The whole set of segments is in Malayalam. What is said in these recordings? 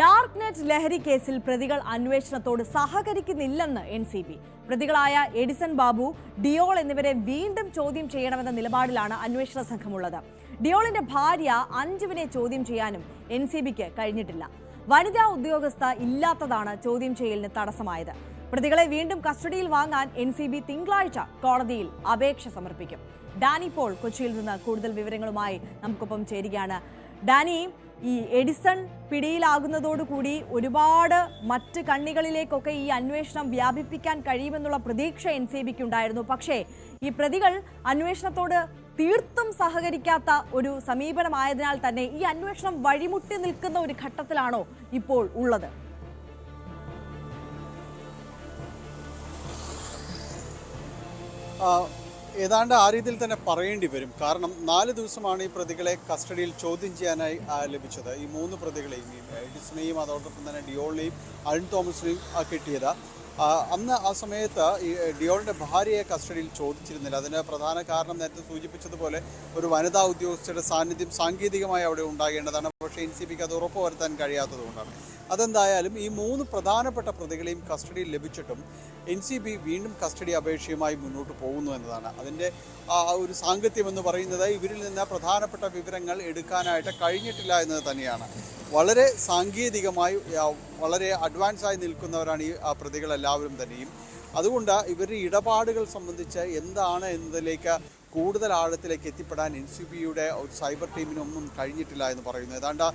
ഡാർക്ക് നെറ്റ് ലഹരി കേസിൽ പ്രതികൾ അന്വേഷണത്തോട് സഹകരിക്കുന്നില്ലെന്ന് എൻ സി ബി പ്രതികളായ എഡിസൺ ബാബു ഡിയോൾ എന്നിവരെ വീണ്ടും ചോദ്യം ചെയ്യണമെന്ന നിലപാടിലാണ് അന്വേഷണ സംഘമുള്ളത്. ഡിയോളിന്റെ ഭാര്യ അഞ്ജുവിനെ ചോദ്യം ചെയ്യാനും എൻ സി ബിക്ക് കഴിഞ്ഞിട്ടില്ല. വനിതാ ഉദ്യോഗസ്ഥ ഇല്ലാത്തതാണ് ചോദ്യം ചെയ്യലിന് തടസ്സമായത്. പ്രതികളെ വീണ്ടും കസ്റ്റഡിയിൽ വാങ്ങാൻ എൻ സി ബി തിങ്കളാഴ്ച കോടതിയിൽ അപേക്ഷ സമർപ്പിക്കും. ഡാനി പോൾ കൊച്ചിയിൽ നിന്ന് കൂടുതൽ വിവരങ്ങളുമായി നമുക്കൊപ്പം ചേരുകയാണ്. ഡാനി ഈ എഡിസൺ പിടിയിലാകുന്നതോടുകൂടി ഒരുപാട് മറ്റ് കണ്ണികളിലേക്കൊക്കെ ഈ അന്വേഷണം വ്യാപിപ്പിക്കാൻ കഴിയുമെന്നുള്ള പ്രതീക്ഷ എൻ സി ബിക്ക് ഉണ്ടായിരുന്നു. പക്ഷേ ഈ പ്രതികൾ അന്വേഷണത്തോട് തീർത്തും സഹകരിക്കാത്ത ഒരു സമീപനമായതിനാൽ തന്നെ ഈ അന്വേഷണം വഴിമുട്ടി നിൽക്കുന്ന ഒരു ഘട്ടത്തിലാണോ ഇപ്പോൾ ഉള്ളത്? ആ, ഏതാണ്ട് ആ രീതിയിൽ തന്നെ പറയേണ്ടി വരും. കാരണം നാല് ദിവസമാണ് ഈ പ്രതികളെ കസ്റ്റഡിയിൽ ചോദ്യം ചെയ്യാനായി ലഭിച്ചത്. ഈ മൂന്ന് പ്രതികളെയും ഡിസ്നെയും അതോടൊപ്പം തന്നെ ഡിയോളിനെയും അരുൺ തോമസിനെയും കിട്ടിയത്. അന്ന് ആ സമയത്ത് ഈ ഡിയോളിന്റെ ഭാര്യയെ കസ്റ്റഡിയിൽ ചോദിച്ചിരുന്നില്ല. അതിന് പ്രധാന കാരണം നേരത്തെ സൂചിപ്പിച്ചതുപോലെ ഒരു വനിതാ ഉദ്യോഗസ്ഥരുടെ സാന്നിധ്യം സാങ്കേതികമായി അവിടെ ഉണ്ടാകേണ്ടതാണ്. പക്ഷേ എൻ സി പിക്ക് അത് ഉറപ്പുവരുത്താൻ കഴിയാത്തതുകൊണ്ടാണ് അതെന്തായാലും ഈ മൂന്ന് പ്രധാനപ്പെട്ട പ്രതികളെയും കസ്റ്റഡിയിൽ ലഭിച്ചിട്ടും എൻ സി ബി വീണ്ടും കസ്റ്റഡി അപേക്ഷയുമായി മുന്നോട്ട് പോകുന്നു എന്നതാണ്. അതിന്റെ ആ ഒരു സാങ്കത്യം എന്ന് പറയുന്നത് ഇവരിൽ നിന്ന് പ്രധാനപ്പെട്ട വിവരങ്ങൾ എടുക്കാനായിട്ട് കഴിഞ്ഞിട്ടില്ല എന്നത് തന്നെയാണ്. വളരെ സാങ്കേതികമായി വളരെ അഡ്വാൻസായി നിൽക്കുന്നവരാണ് ഈ പ്രതികളെല്ലാവരും തന്നെയും. അതുകൊണ്ട് ഇവരുടെ ഇടപാടുകൾ സംബന്ധിച്ച് എന്താണ് എന്നതിലേക്ക് കൂടുതൽ ആഴത്തിലേക്ക് എത്തിപ്പെടാൻ എൻ സി ബിയുടെ സൈബർ ടീമിനൊന്നും കഴിഞ്ഞിട്ടില്ല എന്ന് പറയുന്നു. ഏതാണ്ട്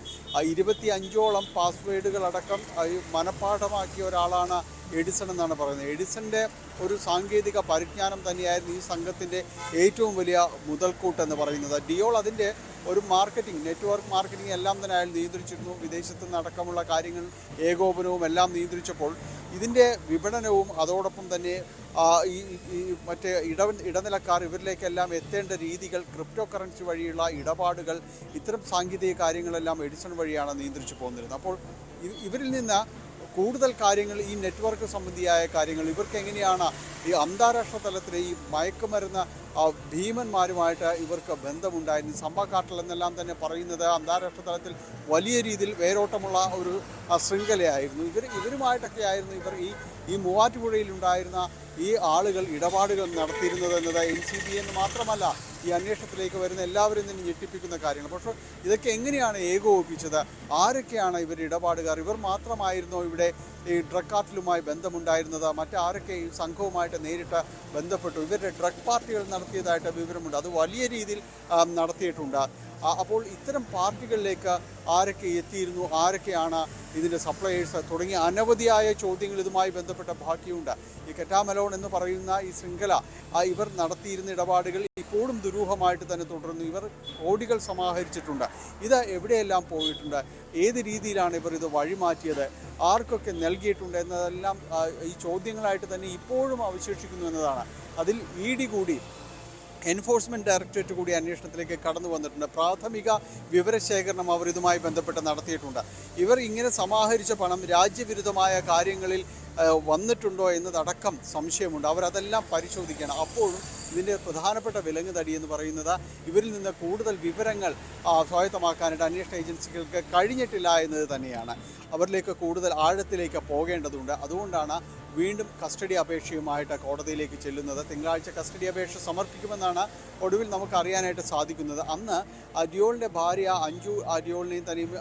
ഇരുപത്തി അഞ്ചോളം പാസ്വേഡുകളടക്കം മനഃപ്പാഠമാക്കിയ ഒരാളാണ് എഡിസൺ എന്നാണ് പറയുന്നത്. എഡിസന്റെ ഒരു സാങ്കേതിക പരിജ്ഞാനം തന്നെയായിരുന്നു ഈ സംഘത്തിന്റെ ഏറ്റവും വലിയ മുതൽക്കൂട്ട് എന്ന് പറയുന്നത്. ഡിയോൾ അതിന്റെ ഒരു മാർക്കറ്റിംഗ് നെറ്റ്വർക്ക് മാർക്കറ്റിംഗ് എല്ലാം തന്നെ അയാൾ നിയന്ത്രിച്ചിരുന്നു. വിദേശത്ത് നടക്കമുള്ള കാര്യങ്ങൾ ഏകോപനവും എല്ലാം നിയന്ത്രിച്ചപ്പോൾ ഇതിന്റെ വിപണനവും അതോടൊപ്പം തന്നെ ഈ മറ്റേ ഇട ഇടനിലക്കാർ ഇവരിലേക്കെല്ലാം എത്തേണ്ട രീതികൾ ക്രിപ്റ്റോ കറൻസി വഴിയുള്ള ഇടപാടുകൾ ഇത്തരം സാങ്കേതിക കാര്യങ്ങളെല്ലാം എഡിസൺ വഴിയാണ് നിയന്ത്രിച്ചു പോന്നിരുന്നത്. അപ്പോൾ ഇവരിൽ നിന്ന് കൂടുതൽ കാര്യങ്ങൾ ഈ നെറ്റ്വർക്ക് സംബന്ധിയായ കാര്യങ്ങൾ ഇവർക്ക് എങ്ങനെയാണ് ഈ അന്താരാഷ്ട്ര തലത്തിൽ ഈ മയക്കുമരുന്ന് ഭീമന്മാരുമായിട്ട് ഇവർക്ക് ബന്ധമുണ്ടായിരുന്നു സമ്പക്കാട്ടിൽ എന്നെല്ലാം തന്നെ പറയുന്നത് അന്താരാഷ്ട്ര തലത്തിൽ വലിയ രീതിയിൽ വേരോട്ടമുള്ള ഒരു ശൃംഖലയായിരുന്നു. ഇവർ ഇവരുമായിട്ടൊക്കെ ആയിരുന്നു ഇവർ ഈ ഈ മൂവാറ്റുപുഴയിലുണ്ടായിരുന്ന ഈ ആളുകൾ ഇടപാടുകൾ നടത്തിയിരുന്നത് എന്നത് എൻ സി ബി എന്ന് മാത്രമല്ല ഈ അന്വേഷണത്തിലേക്ക് വരുന്ന എല്ലാവരും തന്നെ ഞെട്ടിപ്പിക്കുന്ന കാര്യങ്ങൾ. പക്ഷേ ഇതൊക്കെ എങ്ങനെയാണ് ഏകോപിപ്പിച്ചത്? ആരൊക്കെയാണ് ഇവർ ഇടപാടുകാർ? ഇവർ മാത്രമായിരുന്നോ ഇവിടെ ഈ ഡ്രഗ് കാർട്ടിലുമായി ബന്ധമുണ്ടായിരുന്നത്? മറ്റാരൊക്കെ ഈ സംഘവുമായിട്ട് നേരിട്ട് ബന്ധപ്പെട്ടു? ഇവരുടെ ഡ്രഗ് പാർട്ടികൾ നടത്തിയതായിട്ട് വിവരമുണ്ട്. അത് വലിയ രീതിയിൽ നടത്തിയിട്ടുണ്ട്. അപ്പോൾ ഇത്തരം പാർട്ടികളിലേക്ക് ആരൊക്കെ എത്തിയിരുന്നു? ആരൊക്കെയാണ് ഇതിന്റെ സപ്ലയേഴ്സ് തുടങ്ങിയ അനവധിയായ ചോദ്യങ്ങൾ ഇതുമായി ബന്ധപ്പെട്ട ബാക്കിയുണ്ട്. ഈ കെറ്റാമലോൺ എന്ന് പറയുന്ന ഈ ശൃംഖല ഇവർ നടത്തിയിരുന്ന ഇടപാടുകൾ ഇപ്പോഴും ദുരൂഹമായിട്ട് തന്നെ തുടരുന്നു ഇവർ കോടികൾ സമാഹരിച്ചിട്ടുണ്ട്. ഇത് എവിടെയെല്ലാം പോയിട്ടുണ്ട്? ഏത് രീതിയിലാണ് ഇവർ ഇത് വഴിമാറ്റിയത്? ആർക്കൊക്കെ നൽകിയിട്ടുണ്ട് എന്നതെല്ലാം ഈ ചോദ്യങ്ങളായിട്ട് തന്നെ ഇപ്പോഴും അവശേഷിക്കുന്നു എന്നതാണ്. അതിൽ ഇ ഡി കൂടി എൻഫോഴ്സ്മെന്റ് ഡയറക്ടറേറ്റ് കൂടി അന്വേഷണത്തിലേക്ക് കടന്നു വന്നിട്ടുണ്ട്. പ്രാഥമിക വിവരശേഖരണം അവർ ഇതുമായി ബന്ധപ്പെട്ട് നടത്തിയിട്ടുണ്ട്. ഇവർ ഇങ്ങനെ സമാഹരിച്ച പണം രാജ്യവിരുദ്ധമായ കാര്യങ്ങളിൽ വന്നിട്ടുണ്ടോ എന്നതടക്കം സംശയമുണ്ട്. അവരതെല്ലാം പരിശോധിക്കണം. അപ്പോഴും ഇതിന്റെ പ്രധാനപ്പെട്ട വിലങ്ങ് തടി എന്ന് പറയുന്നത് ഇവരിൽ നിന്ന് കൂടുതൽ വിവരങ്ങൾ സ്വായത്തമാക്കാനായിട്ട് അന്വേഷണ ഏജൻസികൾക്ക് കഴിഞ്ഞിട്ടില്ല എന്നത് തന്നെയാണ്. അവരിലേക്ക് കൂടുതൽ ആഴത്തിലേക്ക് പോകേണ്ടതുണ്ട്. അതുകൊണ്ടാണ് വീണ്ടും കസ്റ്റഡി അപേക്ഷയുമായിട്ട് കോടതിയിലേക്ക് ചെല്ലുന്നത്. തിങ്കളാഴ്ച കസ്റ്റഡി അപേക്ഷ സമർപ്പിക്കുമെന്നാണ് ഒടുവിൽ നമുക്ക് അറിയാനായിട്ട് സാധിക്കുന്നത്. അന്ന് അരിയോളിന്റെ ഭാര്യ അഞ്ജു അരിയോളിനെയും തനിയും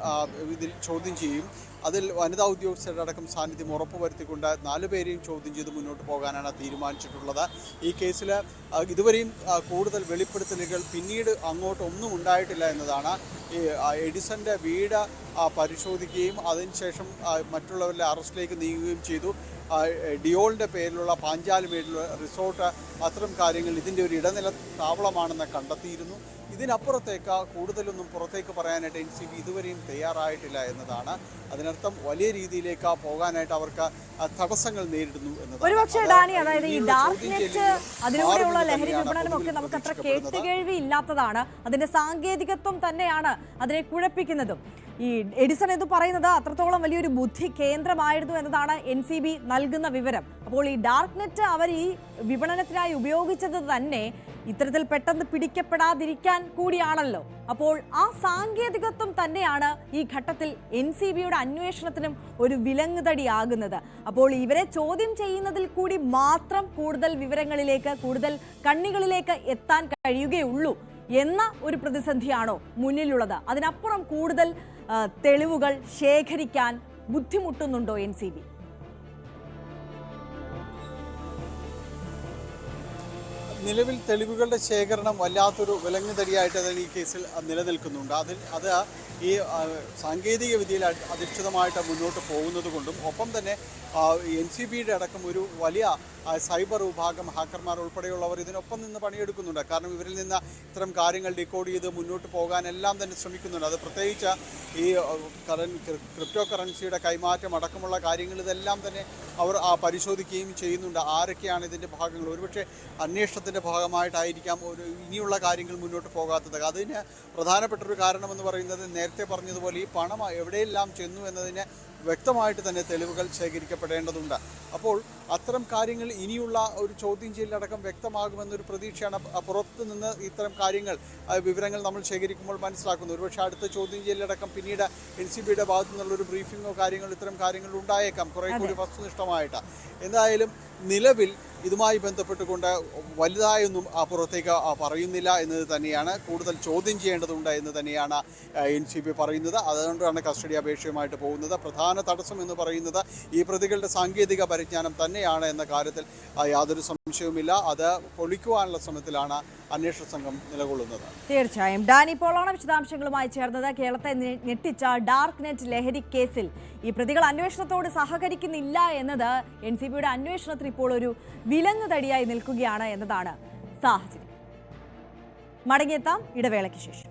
ഇതിൽ ചോദ്യം ചെയ്യും. അതിൽ വനിതാ ഉദ്യോഗസ്ഥരുടെ അടക്കം സാന്നിധ്യം ഉറപ്പുവരുത്തിക്കൊണ്ട് നാലുപേരെയും ചോദ്യം ചെയ്ത് മുന്നോട്ട് പോകാനാണ് തീരുമാനിച്ചിട്ടുള്ളത്. ഈ കേസിൽ ഇതുവരെയും കൂടുതൽ വെളിപ്പെടുത്തലുകൾ പിന്നീട് അങ്ങോട്ട് ഒന്നും ഉണ്ടായിട്ടില്ല എന്നതാണ്. ഈ എഡിസന്റെ വീട് പരിശോധിക്കുകയും അതിനുശേഷം മറ്റുള്ളവരുടെ അറസ്റ്റിലേക്ക് നീങ്ങുകയും ചെയ്തു. ഡിയോളിന്റെ പേരിലുള്ള പാഞ്ചാലുമേടിലുള്ള റിസോർട്ട് അത്തരം കാര്യങ്ങൾ ഇതിന്റെ ഒരു ഇടനില താവളമാണെന്ന് കണ്ടെത്തിയിരുന്നു. ഇതിനപ്പുറത്തേക്ക് കൂടുതലൊന്നും പുറത്തേക്ക് പറയാനായിട്ട് എൻ സി ബി ഇതുവരെയും തയ്യാറായിട്ടില്ല എന്നതാണ്. അതിനർത്ഥം വലിയ രീതിയിലേക്ക് പോകാനായിട്ട് അവർക്ക് തടസ്സങ്ങൾ നേരിടുന്നു എന്നതാണ്. ഒരുപക്ഷെ ഡാനി അതായത് ഈ ഇനിയുള്ള ഡാർക്ക് ചോദ്യം നെറ്റ് അതിലൂടെയുള്ള ലഹരി വിപണനം ഒക്കെ പൊതുവിൽ നമുക്ക് അത്ര കേട്ടുകേഴ്വി ഇല്ലാത്തതാണ് അതിന്റെ സാങ്കേതികത്വം തന്നെയാണ് അതിനെ കുഴപ്പിക്കുന്നതും. ഈ എഡിസൺ എന്ന് പറയുന്നത് അത്രത്തോളം വലിയൊരു ബുദ്ധി കേന്ദ്രമായിരുന്നു എന്നതാണ് എൻ സി ബി നൽകുന്ന വിവരം. അപ്പോൾ ഈ ഡാർക്ക് നെറ്റ് അവർ ഈ വിപണനത്തിനായി ഉപയോഗിച്ചത് തന്നെ ഇത്തരത്തിൽ പെട്ടെന്ന് പിടിക്കപ്പെടാതിരിക്കാൻ കൂടിയാണല്ലോ. അപ്പോൾ ആ സാങ്കേതികത്വം തന്നെയാണ് ഈ ഘട്ടത്തിൽ എൻ സി ബിയുടെ അന്വേഷണത്തിനും ഒരു വിലങ്ങുതടിയാകുന്നത്. അപ്പോൾ ഇവരെ ചോദ്യം ചെയ്യുന്നതിൽ കൂടി മാത്രം കൂടുതൽ വിവരങ്ങളിലേക്ക് കൂടുതൽ കണ്ണികളിലേക്ക് എത്താൻ കഴിയുകയുള്ളൂ എന്ന ഒരു പ്രതിസന്ധിയാണോ മുന്നിലുള്ളത്. അതിനപ്പുറം കൂടുതൽ തെളിവുകൾ ശേഖരിക്കാൻ ബുദ്ധിമുട്ടുന്നുണ്ടോ എൻ സി ബി? നിലവിൽ തെളിവുകളുടെ ശേഖരണം വല്ലാത്തൊരു വിലങ്ങുതടിയായിട്ട് തന്നെ ഈ കേസിൽ നിലനിൽക്കുന്നുണ്ട്. അതിൽ അത് ഈ സാങ്കേതിക വിദ്യയിൽ അധി- അധിഷ്ഠിതമായിട്ട് മുന്നോട്ട് പോകുന്നത് കൊണ്ടും ഒപ്പം തന്നെ എൻ സി ബിയുടെ അടക്കം ഒരു വലിയ സൈബർ വിഭാഗം ഹാക്കർമാർ ഉൾപ്പെടെയുള്ളവർ ഇതിനൊപ്പം നിന്ന് പണിയെടുക്കുന്നുണ്ട്. കാരണം ഇവരിൽ നിന്ന് ഇത്തരം കാര്യങ്ങൾ ഡീകോഡ് ചെയ്ത് മുന്നോട്ട് പോകാനെല്ലാം തന്നെ ശ്രമിക്കുന്നുണ്ട്. അത് പ്രത്യേകിച്ച് ഈ കറൻ ക്രിപ്റ്റോ കറൻസിയുടെ കൈമാറ്റം അടക്കമുള്ള കാര്യങ്ങൾ ഇതെല്ലാം തന്നെ അവർ പരിശോധിക്കുകയും ചെയ്യുന്നുണ്ട്. ആരൊക്കെയാണ് ഇതിന്റെ ഭാഗങ്ങൾ? ഒരുപക്ഷെ അന്വേഷണത്തിന്റെ ഭാഗമായിട്ടായിരിക്കാം ഒരു ഇനിയുള്ള കാര്യങ്ങൾ മുന്നോട്ട് പോകാത്തത്. അതിന് പ്രധാനപ്പെട്ട ഒരു കാരണമെന്ന് പറയുന്നത് നേരത്തെ പറഞ്ഞതുപോലെ ഈ പണം എവിടെയെല്ലാം ചെന്നു എന്നതിന് വ്യക്തമായിട്ട് തന്നെ തെളിവുകൾ ശേഖരിക്കപ്പെടേണ്ടതുണ്ട്. അപ്പോൾ അത്തരം കാര്യങ്ങൾ ഇനിയുള്ള ഒരു ചോദ്യം ചെയ്യലടക്കം വ്യക്തമാകുമെന്നൊരു പ്രതീക്ഷയാണ് പുറത്ത് നിന്ന് ഇത്തരം കാര്യങ്ങൾ വിവരങ്ങൾ നമ്മൾ ശേഖരിക്കുമ്പോൾ മനസ്സിലാക്കുന്നു ഒരുപക്ഷെ അടുത്ത ചോദ്യം ചെയ്യലടക്കം പിന്നീട് എൻ സി ബിയുടെ ഭാഗത്തു നിന്നുള്ളൊരു ബ്രീഫിങ്ങോ കാര്യങ്ങളോ ഇത്തരം കാര്യങ്ങൾ ഉണ്ടായേക്കാം കുറേ കൂടി വസ്തുനിഷ്ഠമായിട്ട്. എന്തായാലും നിലവിൽ ഇതുമായി ബന്ധപ്പെട്ടുകൊണ്ട് വലുതായൊന്നും അപ്പുറത്തേക്ക് പുറത്തേക്ക് പറയുന്നില്ല എന്നത് തന്നെയാണ്. കൂടുതൽ ചോദ്യം ചെയ്യേണ്ടതുണ്ട് എന്ന് തന്നെയാണ് എൻ സി ബി പറയുന്നത്. അതുകൊണ്ടാണ് കസ്റ്റഡി അപേക്ഷയുമായിട്ട് പോകുന്നത്. പ്രധാന തടസ്സം എന്ന് പറയുന്നത് ഈ പ്രതികളുടെ സാങ്കേതിക പരിജ്ഞാനം തന്നെയാണ് എന്ന കാര്യത്തിൽ യാതൊരു സംശയവുമില്ല. അത് പൊളിക്കുവാനുള്ള ശ്രമത്തിലാണ് അന്വേഷണ സംഘം നിലകൊള്ളുന്നത്. തീർച്ചയായും. ഡാനി പോളാണ് വിശദാംശങ്ങളുമായി ചേർന്നത് കേരളത്തെ ഞെട്ടിച്ച ഡാർക്ക് നെറ്റ് ലഹരി കേസിൽ. ഈ പ്രതികൾ അന്വേഷണത്തോട് സഹകരിക്കുന്നില്ല എന്നത് എൻ സി ബിയുടെ അന്വേഷണത്തിൽ ഇപ്പോൾ ഒരു വിലങ്ങുതടിയായി നിൽക്കുകയാണ് എന്നതാണ് സാഹചര്യം. മടങ്ങിയെത്താം ഇടവേളയ്ക്ക് ശേഷം.